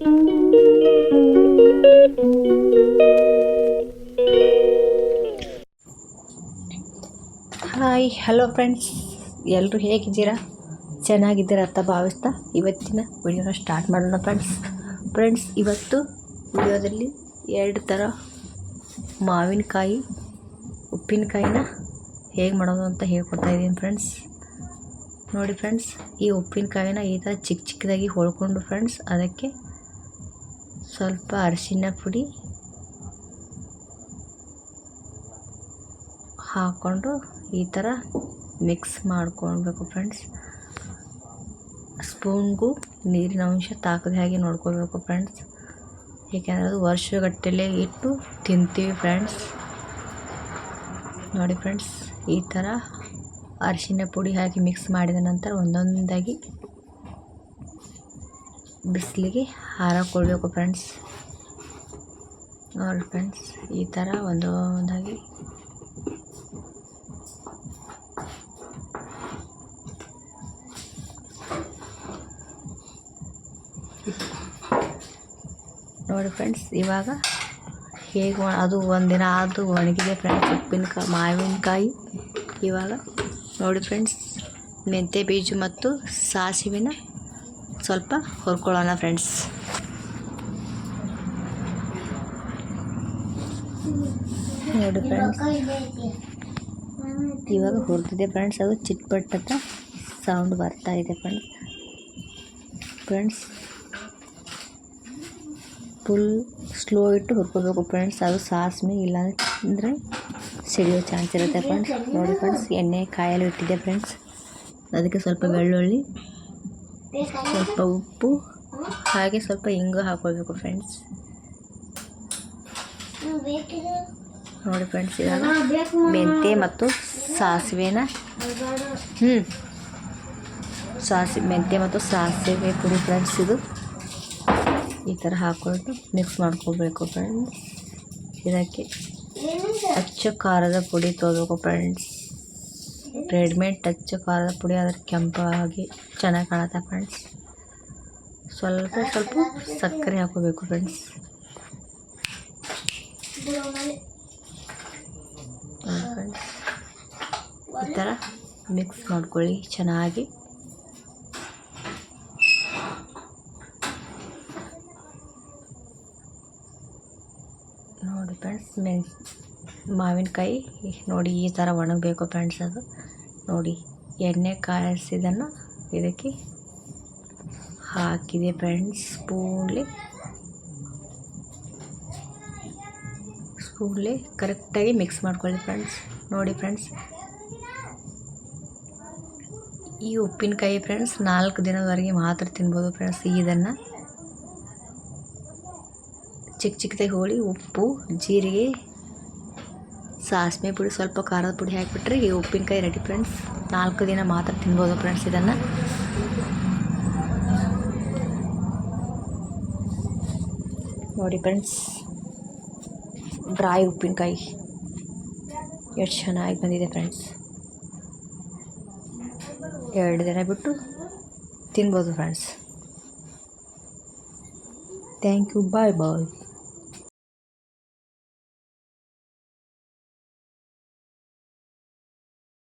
Hi hello friends ಎಲ್ಲರೂ ಹೇಗಿದ್ದೀರಾ? ಚೆನ್ನಾಗಿದ್ದೀರಾ ಅಂತ ಭಾವಿಸ್ತಾ ಇವತ್ತಿನ ವಿಡಿಯೋನ ಸ್ಟಾರ್ಟ್ ಮಾಡೋಣ ಫ್ರೆಂಡ್ಸ್ ಫ್ರೆಂಡ್ಸ್ ಇವತ್ತು ವಿಡಿಯೋದಲ್ಲಿ ಎರಡು ಥರ ಮಾವಿನಕಾಯಿ, ಉಪ್ಪಿನಕಾಯಿನ ಹೇಗೆ ಮಾಡೋದು ಅಂತ ಹೇಳ್ಕೊಡ್ತಾ ಇದ್ದೀನಿ ಫ್ರೆಂಡ್ಸ್ ನೋಡಿ ಫ್ರೆಂಡ್ಸ್ ಈ ಉಪ್ಪಿನಕಾಯಿನ ಈ ಥರ ಚಿಕ್ಕ ಚಿಕ್ಕದಾಗಿ ಹೊಳ್ಕೊಂಡು ಫ್ರೆಂಡ್ಸ್ ಅದಕ್ಕೆ ಸ್ವಲ್ಪ ಅರಿಶಿನ ಪುಡಿ ಹಾಕ್ಕೊಂಡು ಈ ಥರ ಮಿಕ್ಸ್ ಮಾಡ್ಕೊಳ್ಬೇಕು ಫ್ರೆಂಡ್ಸ್. ಸ್ಪೂನ್ಗೂ ನೀರಿನ ಅಂಶ ತಾಕದ ಹಾಗೆ ನೋಡ್ಕೋಬೇಕು ಫ್ರೆಂಡ್ಸ್. ಏಕೆಂದರೆ ಅದು ವರ್ಷಗಟ್ಟಲೆ ಇಟ್ಟು ತಿಂತೀವಿ ಫ್ರೆಂಡ್ಸ್. ನೋಡಿ ಫ್ರೆಂಡ್ಸ್, ಈ ಥರ ಅರಿಶಿನ ಪುಡಿ ಹಾಕಿ ಮಿಕ್ಸ್ ಮಾಡಿದ ನಂತರ ಒಂದೊಂದಾಗಿ ಬಿಸಿಲಿಗೆ ಹಾರಕೊಳ್ಬೇಕು ಫ್ರೆಂಡ್ಸ್ ನೋಡಿ ಫ್ರೆಂಡ್ಸ್ ಈ ಥರ ಒಂದೊಂದಾಗಿ. ನೋಡಿ ಫ್ರೆಂಡ್ಸ್ ಇವಾಗ ಹೇಗೆ ಅದು ಒಂದಿನ ಅದು ಒಣಗಿದೆ ಫ್ರೆಂಡ್ಸ್ ಉಪ್ಪಿನಕಾಯಿ, ಮಾವಿನಕಾಯಿ. ಇವಾಗ ನೋಡಿ ಫ್ರೆಂಡ್ಸ್ ಮೆಂತೆ ಬೀಜ ಮತ್ತು ಸಾಸಿವೆನ ಸ್ವಲ್ಪ ಹುರ್ಕೊಳ್ಳೋಣ ಫ್ರೆಂಡ್ಸ್ ನೋಡಿ ಫ್ರೆಂಡ್ಸ್ ಇವಾಗ ಹುರಿದಿದೆ ಫ್ರೆಂಡ್ಸ್ ಅದು ಚಿಟ್ಪಟ್ ಅಂತ ಸೌಂಡ್ ಬರ್ತಾ ಇದೆ ಫ್ರೆಂಡ್ಸ್ ಫ್ರೆಂಡ್ಸ್ ಫುಲ್ ಸ್ಲೋ ಇಟ್ಟು ಹುರ್ಕೋಬೇಕು ಫ್ರೆಂಡ್ಸ್ ಅದು ಸಾಸ್ಮಿ ಇಲ್ಲ ಅಂದರೆ ಸಿಡಿಯೋ ಚಾನ್ಸ್ ಇರುತ್ತೆ ಫ್ರೆಂಡ್ಸ್ ನೋಡಿ ಫ್ರೆಂಡ್ಸ್ ಎಣ್ಣೆ ಕಾಯಲು ಇಟ್ಟಿದೆ ಫ್ರೆಂಡ್ಸ್ ಅದಕ್ಕೆ ಸ್ವಲ್ಪ ಬೆಳ್ಳುಳ್ಳಿ ಸ್ವಲ್ಪ ಉಪ್ಪು, ಹಾಗೆ ಸ್ವಲ್ಪ ಇಂಗು ಹಾಕೋಬೇಕು ಫ್ರೆಂಡ್ಸ್ ನೋಡಿ ಫ್ರೆಂಡ್ಸ್ ಇದಾಗ ಮೆಂತ್ಯ ಮತ್ತು ಸಾಸಿವೆನ. ಹ್ಞೂ ಸಾಸಿವೆ ಮೆಂತ್ಯ ಮತ್ತು ಸಾಸಿವೆ ಪುಡಿ ಫ್ರೆಂಡ್ಸ್ ಇದು. ಈ ಥರ ಹಾಕೊಂಡು ಮಿಕ್ಸ್ ಮಾಡ್ಕೋಬೇಕು ಫ್ರೆಂಡ್ಸ್ ಇದಕ್ಕೆ ಅಚ್ಚ ಖಾರದ ಪುಡಿ ತೊಗೋಬೇಕು ಫ್ರೆಂಡ್ಸ್ ರೆಡಿಮೇಡ್ ಟಚ್ ಖಾರದ ಪುಡಿ, ಅದ್ರ ಕೆಂಪಾಗಿ ಚೆನ್ನಾಗಿ ಕಾಣುತ್ತೆ ಫ್ರೆಂಡ್ಸ್ ಸ್ವಲ್ಪ ಸ್ವಲ್ಪ ಸಕ್ಕರೆ ಹಾಕೋಬೇಕು ಫ್ರೆಂಡ್ಸ್ ಫ್ರೆಂಡ್ಸ್ ಈ ಥರ ಮಿಕ್ಸ್ ಮಾಡ್ಕೊಳ್ಳಿ ಚೆನ್ನಾಗಿ. ನೋಡಿ ಫ್ರೆಂಡ್ಸ್ ಮೆಣ್ ಮಾವಿನಕಾಯಿ. ನೋಡಿ ಈ ಥರ ಒಣಗಬೇಕು ಫ್ರೆಂಡ್ಸ್ ಅದು. ನೋಡಿ ಎಣ್ಣೆ ಕಾಯಿಸಿದನ್ನು ಇದಕ್ಕೆ ಹಾಕಿದೆ ಫ್ರೆಂಡ್ಸ್ ಸ್ಪೂನ್ಲಿ. ಸ್ಪೂನ್ಲಿ ಕರೆಕ್ಟಾಗಿ ಮಿಕ್ಸ್ ಮಾಡ್ಕೊಳ್ಳಿ ಫ್ರೆಂಡ್ಸ್ ನೋಡಿ ಫ್ರೆಂಡ್ಸ್ ಈ ಉಪ್ಪಿನಕಾಯಿ ಫ್ರೆಂಡ್ಸ್ ನಾಲ್ಕು ದಿನದವರೆಗೆ ಮಾತ್ರ ತಿನ್ಬೋದು ಫ್ರೆಂಡ್ಸ್ ಇದನ್ನು. ಚಿಕ್ಕ ಚಿಕ್ಕದಾಗಿ ಹೋಳಿ, ಉಪ್ಪು, ಜೀರಿಗೆ, ಸಾಸಿವೆ ಪುಡಿ, ಸ್ವಲ್ಪ ಖಾರದ ಪುಡಿ ಹಾಕಿಬಿಟ್ರೆ ಈ ಉಪ್ಪಿನಕಾಯಿ ರೆಡಿ ಫ್ರೆಂಡ್ಸ್ ನಾಲ್ಕು ದಿನ ಮಾತ್ರ ತಿನ್ಬೋದು ಫ್ರೆಂಡ್ಸ್ ಇದನ್ನು. ನೋಡಿ ಫ್ರೆಂಡ್ಸ್ ಡ್ರೈ ಉಪ್ಪಿನಕಾಯಿ. ಎಷ್ಟು ಚೆನ್ನಾಗಿ ಬಂದಿದೆ ಫ್ರೆಂಡ್ಸ್ ಎರಡು ದಿನ ಬಿಟ್ಟು ತಿನ್ಬೋದು friends thank you bye bye